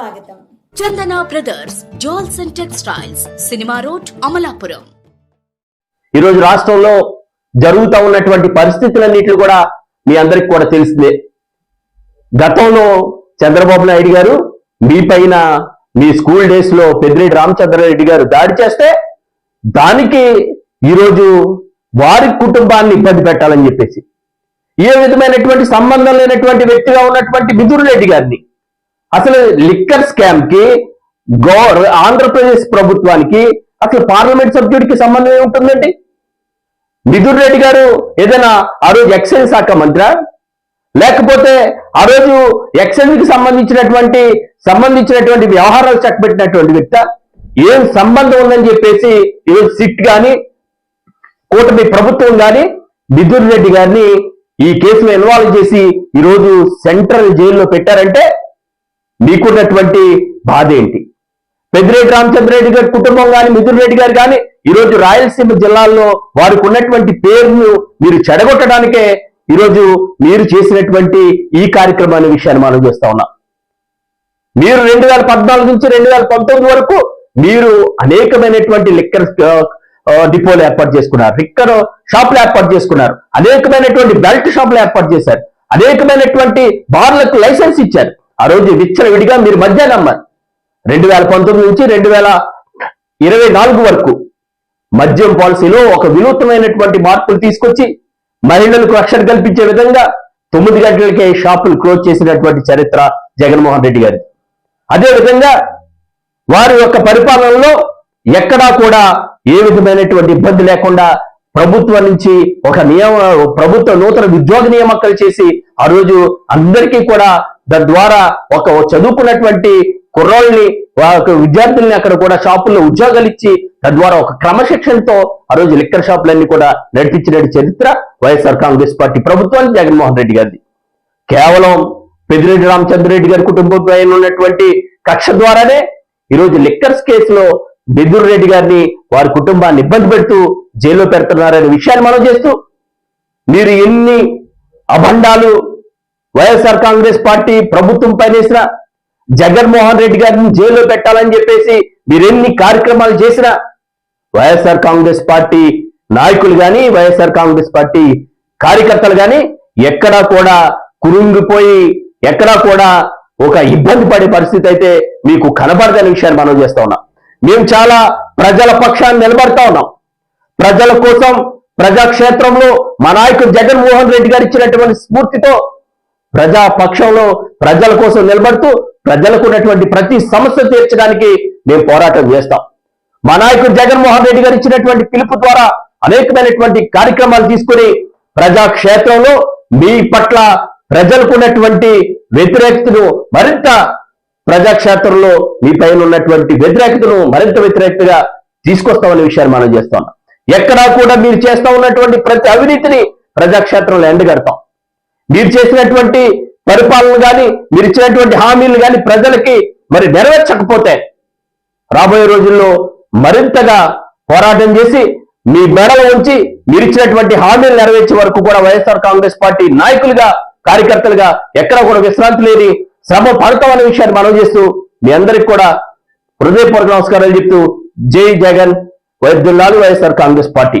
స్వాగతం. Chandana brothers jewels and textiles cinema road Amalapuram. ఈరోజు రాష్ట్రంలో జరుగుతూ ఉన్నటువంటి పరిస్థితులన్నింటినీ కూడా మీ అందరికి కూడా తెలిసిందే. గతంలో చంద్రబాబు నాయుడు గారు మీ పైన మీ స్కూల్ డేస్లో పెద్దిరెడ్డి రామచంద్రారెడ్డి గారు దాడి చేస్తే దానికి ఈరోజు వారి కుటుంబాన్ని ఇబ్బంది పెట్టాలని చెప్పేసి. ఏ విధమైనటువంటి సంబంధం లేనటువంటి వ్యక్తిగా ఉన్నటువంటి మిథున్ రెడ్డి గారిని అసలు లిక్కర్ స్కామ్కి గో ఆంధ్రప్రదేశ్ ప్రభుత్వానికి అసలు పార్లమెంట్ సభ్యుడికి సంబంధం ఏముంటుందండి? మిథున్ రెడ్డి గారు ఏదైనా ఆ రోజు ఎక్సైజ్ శాఖ మంత్రి? లేకపోతే ఆ రోజు ఎక్సైజ్కి సంబంధించినటువంటి సంబంధించినటువంటి వ్యవహారాలు చక్కబెట్టినటువంటి వ్యక్తి? ఏం సంబంధం ఉందని చెప్పేసి ఈరోజు సిట్ గాని కూటమి ప్రభుత్వం గాని మిథున్ రెడ్డి గారిని ఈ కేసులో ఇన్వాల్వ్ చేసి ఈరోజు సెంట్రల్ జైల్లో పెట్టారంటే మీకున్నటువంటి బాధ ఏంటి? పెద్దిరెడ్డి రామచంద్రరెడ్డి గారి కుటుంబం కానీ మిథున్ రెడ్డి గారు కానీ ఈరోజు రాయలసీమ జిల్లాల్లో వారికి ఉన్నటువంటి పేరును మీరు చెడగొట్టడానికే ఈరోజు మీరు చేసినటువంటి ఈ కార్యక్రమాన్ని విషయాన్ని మనం చేస్తా ఉన్నాం. మీరు రెండు వేల పద్నాలుగు నుంచి రెండు వేల పంతొమ్మిది వరకు మీరు అనేకమైనటువంటి లిక్కర్ డిపోలు ఏర్పాటు చేసుకున్నారు. లిక్కర్ షాపులు ఏర్పాటు చేసుకున్నారు. అనేకమైనటువంటి బెల్ట్ షాపులు ఏర్పాటు చేశారు. అనేకమైనటువంటి బార్లకు లైసెన్స్ ఇచ్చారు. ఆ రోజు విచ్చల విడిగా మీరు మధ్యాహ్నం అమ్మారు రెండు వేల పంతొమ్మిది నుంచి రెండు వేల ఇరవై నాలుగు వరకు మద్యం పాలసీలో ఒక వినూత్నమైనటువంటి మార్పులు తీసుకొచ్చి మహిళలకు రక్షణ కల్పించే విధంగా తొమ్మిది గంటలకే షాపులు క్లోజ్ చేసినటువంటి చరిత్ర జగన్మోహన్ రెడ్డి గారి అదే విధంగా వారి యొక్క పరిపాలనలో ఎక్కడా కూడా ఏ విధమైనటువంటి ఇబ్బంది లేకుండా ప్రభుత్వం నుంచి ఒక నియమ ప్రభుత్వ నూతన ఉద్యోగ నియామకాలు చేసి ఆ రోజు అందరికీ కూడా తద్వారా ఒక చదువుకున్నటువంటి కుర్రోళ్ళని విద్యార్థుల్ని అక్కడ కూడా షాపుల్లో ఉద్యోగాలు ఇచ్చి తద్వారా ఒక క్రమశిక్షణతో ఆ రోజు లిక్కర్ షాపులన్నీ కూడా నడిపించిన చరిత్ర వైఎస్ఆర్ కాంగ్రెస్ పార్టీ ప్రభుత్వానికి జగన్మోహన్ రెడ్డి గారిది. కేవలం పెద్దిరెడ్డి రామచంద్రరెడ్డి గారి కుటుంబం పైన ఉన్నటువంటి కక్ష ద్వారానే ఈరోజు లిక్కర్స్ కేసులో బెదురు రెడ్డి గారిని వారి కుటుంబాన్ని ఇబ్బంది పెడుతూ జైల్లో పెడుతున్నారనే విషయాన్ని మనం చేస్తూ మీరు ఎన్ని అభండాలు వైఎస్ఆర్ కాంగ్రెస్ పార్టీ ప్రభుత్వం పైనేసిన జగన్మోహన్ రెడ్డి గారిని జైల్లో పెట్టాలని చెప్పేసి మీరెన్ని కార్యక్రమాలు చేసినా వైఎస్ఆర్ కాంగ్రెస్ పార్టీ నాయకులు కానీ వైఎస్ఆర్ కాంగ్రెస్ పార్టీ కార్యకర్తలు కానీ ఎక్కడా కూడా కురుంగిపోయి ఎక్కడా కూడా ఒక ఇబ్బంది పడే పరిస్థితి అయితే మీకు కనబడదని విషయాన్ని మనం చేస్తా ఉన్నాం. మేము చాలా ప్రజల పక్షాన్ని నిలబడతా ఉన్నాం. ప్రజల కోసం ప్రజాక్షేత్రంలో మా నాయకుడు జగన్మోహన్ రెడ్డి గారు ఇచ్చినటువంటి స్ఫూర్తితో ప్రజా పక్షంలో ప్రజల కోసం నిలబడుతూ ప్రజలకు ఉన్నటువంటి ప్రతి సమస్య తీర్చడానికి మేము పోరాటం చేస్తాం. మా నాయకుడు జగన్మోహన్ రెడ్డి గారు ఇచ్చినటువంటి పిలుపు ద్వారా అనేకమైనటువంటి కార్యక్రమాలు తీసుకుని ప్రజా క్షేత్రంలో మీ పట్ల ప్రజలకు ఉన్నటువంటి వ్యతిరేకతను మరింత ప్రజాక్షేత్రంలో మీ పైన ఉన్నటువంటి వ్యతిరేకతను మరింత వ్యతిరేకతగా తీసుకొస్తామనే విషయాన్ని మనం చేస్తాం. ఎక్కడా కూడా మీరు చేస్తా ఉన్నటువంటి ప్రతి అవినీతిని ప్రజాక్షేత్రంలో ఎండగడతాం. మీరు చేసినటువంటి పరిపాలన కానీ మీరు ఇచ్చినటువంటి హామీలు కానీ ప్రజలకి మరి నెరవేర్చకపోతే రాబోయే రోజుల్లో మరింతగా పోరాటం చేసి మీ మెడలు ఉంచి మీరు ఇచ్చినటువంటి హామీలు నెరవేర్చే వరకు కూడా వైఎస్ఆర్ కాంగ్రెస్ పార్టీ నాయకులుగా కార్యకర్తలుగా ఎక్కడ కూడా విశ్రాంతి లేని శ్రమ పడతామనే విషయాన్ని మనం చేస్తూ మీ అందరికి కూడా హృదయపూర్వక నమస్కారాలు చెప్తూ జై జగన్ వైద్యుల్లాలు వైఎస్ఆర్ కాంగ్రెస్ పార్టీ.